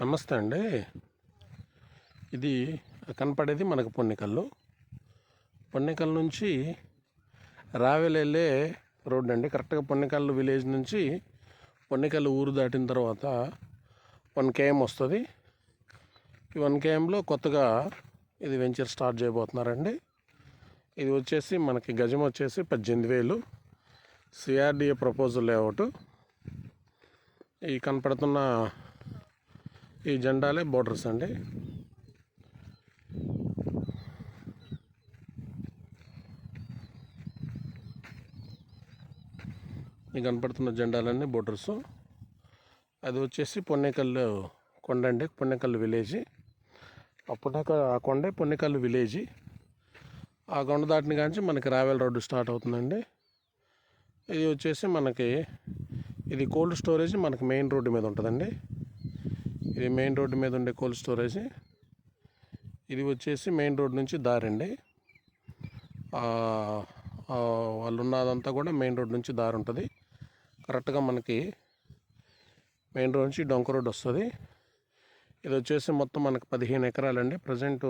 నమస్తే అండి. ఇది కనపడేది మనకు పొన్నికల్లు. పొన్నికల్ నుంచి రావెలెళ్ళే రోడ్డు రోడ్ అండి. కరెక్ట్గా పొన్నికల్లు విలేజ్ నుంచి పొన్నికల్లు ఊరు దాటిన తర్వాత వన్ కేఎం వస్తుంది. ఈ వన్ కేఎంలో కొత్తగా ఇది వెంచర్ స్టార్ట్ చేయబోతున్నారండి. ఇది వచ్చేసి మనకి గజం వచ్చేసి పద్దెనిమిది వేలు. CRDA proposal layout. ఈ కనపడుతున్న ఈ జెండాలే బోర్డర్స్ అండి. ఈ కనపడుతున్న జెండాలన్నీ బోర్డర్స్. అది వచ్చేసి పొన్నేకల్లు కొండ అండి పొన్నేకల్లు విలేజ్. ఆ ఆ కొండే పొన్నేకల్లు విలేజ్. ఆ కొండ దాటిన కాంచి మనకి రావెల్ రోడ్డు స్టార్ట్ అవుతుందండి. ఇది వచ్చేసి మనకి ఇది కోల్డ్ స్టోరేజ్ మనకి మెయిన్ రోడ్డు మీద ఉంటుందండి. ఇది మెయిన్ రోడ్డు మీద ఉండే కోల్డ్ స్టోరేజ్. ఇది వచ్చేసి మెయిన్ రోడ్ నుంచి దారండి వాళ్ళు ఉన్నదంతా కూడా మెయిన్ రోడ్ నుంచి దారి ఉంటుంది. కరెక్ట్గా మనకి మెయిన్ రోడ్ నుంచి డొంక రోడ్ వస్తుంది. ఇది వచ్చేసి మొత్తం మనకు పదిహేను ఎకరాలండి. ప్రజెంట్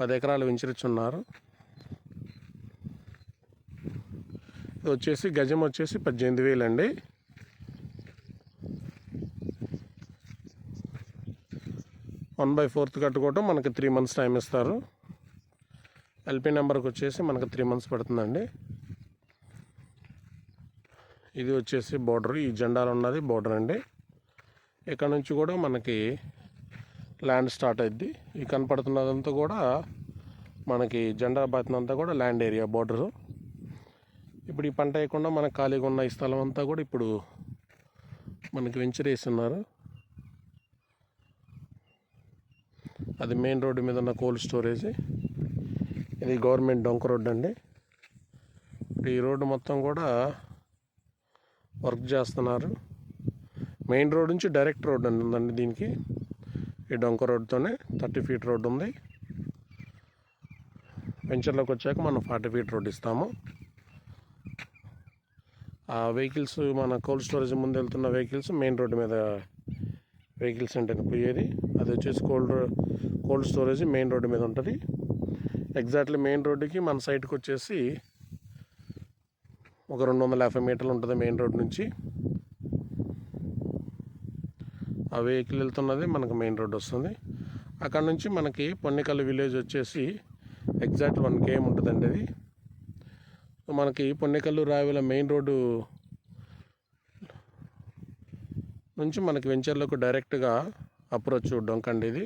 పది ఎకరాలు వించరిచున్నారు ఇది వచ్చేసి గజం వచ్చేసి పద్దెనిమిది వేలండి. వన్ బై ఫోర్త్ కట్టుకోవటం మనకి త్రీ మంత్స్ టైం ఇస్తారు. ఎల్పి నెంబర్కి వచ్చేసి మనకి త్రీ మంత్స్ పడుతుందండి. ఇది వచ్చేసి బోర్డర్ ఈ జెండాలు ఉన్నది బోర్డర్ అండి. ఇక్కడ నుంచి కూడా మనకి ల్యాండ్ స్టార్ట్ అయింది ఈ కనపడుతున్నదంతా కూడా మనకి జెండా బాతినంతా కూడా ల్యాండ్ ఏరియా బోర్డరు. ఇప్పుడు ఈ పంట వేయకుండా మనకు ఖాళీగా ఉన్న ఈ స్థలం అంతా కూడా ఇప్పుడు మనకి వెంచర్ ఉన్నారు. అది మెయిన్ రోడ్డు మీద ఉన్న కోల్డ్ స్టోరేజ్ ఇది గవర్నమెంట్ డొంక రోడ్ అండి. ఈ రోడ్డు మొత్తం కూడా వర్క్ చేస్తున్నారు. మెయిన్ రోడ్ నుంచి డైరెక్ట్ రోడ్ అని ఉందండి దీనికి. ఈ డొంక రోడ్తోనే థర్టీ ఫీట్ రోడ్ ఉంది. వెంచర్లోకి వచ్చాక మనం ఫార్టీ ఫీట్ రోడ్ ఇస్తాము. ఆ వెహికల్స్ మన కోల్డ్ స్టోరేజ్ ముందు వెళ్తున్న వెహికల్స్ మెయిన్ రోడ్డు మీద వెహికల్స్ అంటే పోయేది. అది వచ్చేసి cold cold storage main road మీద ఉంటుంది. ఎగ్జాక్ట్లీ మెయిన్ రోడ్డుకి మన సైట్కి వచ్చేసి ఒక రెండు వందల యాభై మీటర్లు ఉంటుంది మెయిన్ రోడ్ నుంచి. ఆ వెహికల్ వెళ్తున్నది మనకు మెయిన్ రోడ్ వస్తుంది. అక్కడ నుంచి మనకి పొన్నికల్లు విలేజ్ వచ్చేసి ఎగ్జాక్ట్ వన్ కేఎం ఉంటుందండి అది. మనకి పొన్నికల్లు రావిల మెయిన్ రోడ్డు నుంచి మనకి వెంచర్లకు డైరెక్ట్గా అప్రోచ్ డొంకండి ఇది.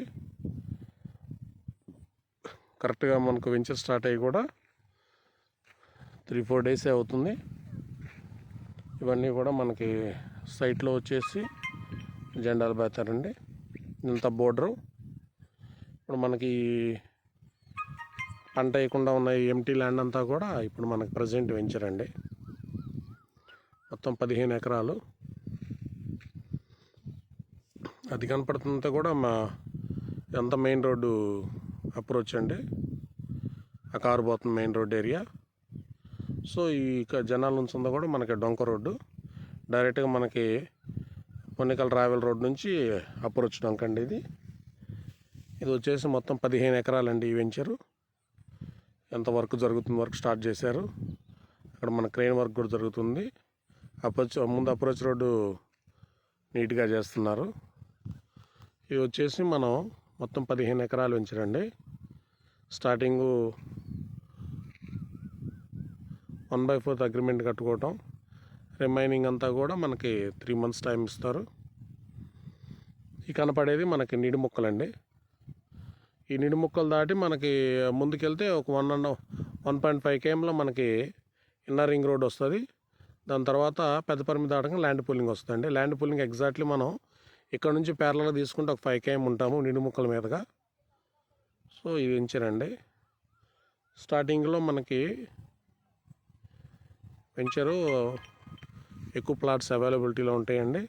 కరెక్ట్గా మనకు వెంచర్ స్టార్ట్ అయ్యి కూడా త్రీ ఫోర్ డేసే అవుతుంది. ఇవన్నీ కూడా మనకి సైట్లో వచ్చేసి జెండాలు పెడతారండి ఇంత బోర్డరు. ఇప్పుడు మనకి పంట వేయకుండా ఉన్న ఎంటీ ల్యాండ్ అంతా కూడా ఇప్పుడు మనకి ప్రజెంట్ వెంచర్ అండి. మొత్తం పదిహేను ఎకరాలు. అది కనపడుతుందంతా కూడా మా ఎంత మెయిన్ రోడ్డు అప్రోచ్ అండి ఆ కారు పోతుంది మెయిన్ రోడ్ ఏరియా. సో ఈ క- జనాల నుంచి ఉందా కూడా మనకి డొంక రోడ్డు. డైరెక్ట్గా మనకి పొన్నికల్ ట్రావెల్ రోడ్ నుంచి అప్రోచ్ డొంక అండి ఇది. ఇది వచ్చేసి మొత్తం పదిహేను ఎకరాలండి ఈ వెంచరు. ఎంత వర్క్ జరుగుతుంది వర్క్ స్టార్ట్ చేశారు. అక్కడ మన క్రెయిన్ వర్క్ కూడా జరుగుతుంది. అప్రోచ్ ముందు అప్రోచ్ రోడ్డు నీట్గా చేస్తున్నారు. ఇవి వచ్చేసి మనం మొత్తం పదిహేను ఎకరాలు పెంచారండి starting one by fourth agreement కట్టుకోవటం. Remaining అంతా కూడా మనకి త్రీ మంత్స్ టైం ఇస్తారు. ఈ కనపడేది మనకి నిడి ముక్కలండి. ఈ నిడి ముక్కలు దాటి మనకి ముందుకెళ్తే ఒక one and one point five కేఎంలో మనకి ఇన్నర్ రింగ్ రోడ్ వస్తుంది. దాని తర్వాత పెద్దపరిమి దాటంగా ల్యాండ్ పూలింగ్ వస్తుందండి. ల్యాండ్ పూలింగ్ ఎగ్జాక్ట్లీ మనం ఇక్కడ నుంచి పేర్లలో తీసుకుంటే ఒక ఫైవ్ కేఎం ఉంటాము నిడి ముక్కల మీదుగా. సో ఇది వెంచరండి స్టార్టింగ్లో మనకి వెంచరు ఎక్కువ ప్లాట్స్ అవైలబిలిటీలో ఉంటాయండి.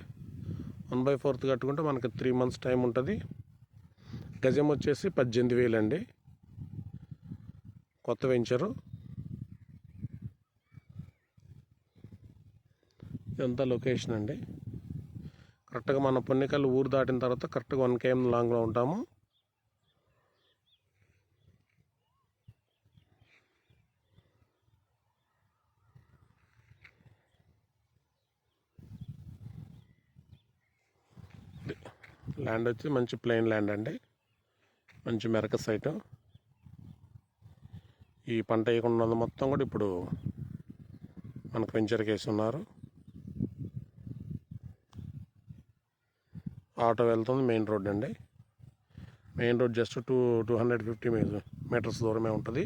వన్ బై ఫోర్త్ కట్టుకుంటే మనకి త్రీ మంత్స్ టైం ఉంటుంది. గజం వచ్చేసి పద్దెనిమిది వేలు అండి కొత్త వెంచరు ఇదంతా లొకేషన్ అండి. కరెక్ట్గా మన పొన్నికల్లు ఊరు దాటిన తర్వాత కరెక్ట్గా వన్ కేఎం లాంగ్లో ఉంటాము. ల్యాండ్ వచ్చి మంచి ప్లెయిన్ ల్యాండ్ అండి. మంచి మెరక సైటు. ఈ పంట వేయకుండా మొత్తం కూడా ఇప్పుడు మనకు వెంచర్కి వేసి ఉన్నారు ఆటో వెళ్తుంది మెయిన్ రోడ్ అండి. Main road just two two hundred fifty meters దూరమే ఉంటుంది.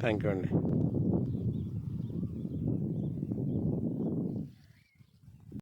థ్యాంక్ యూ అండి.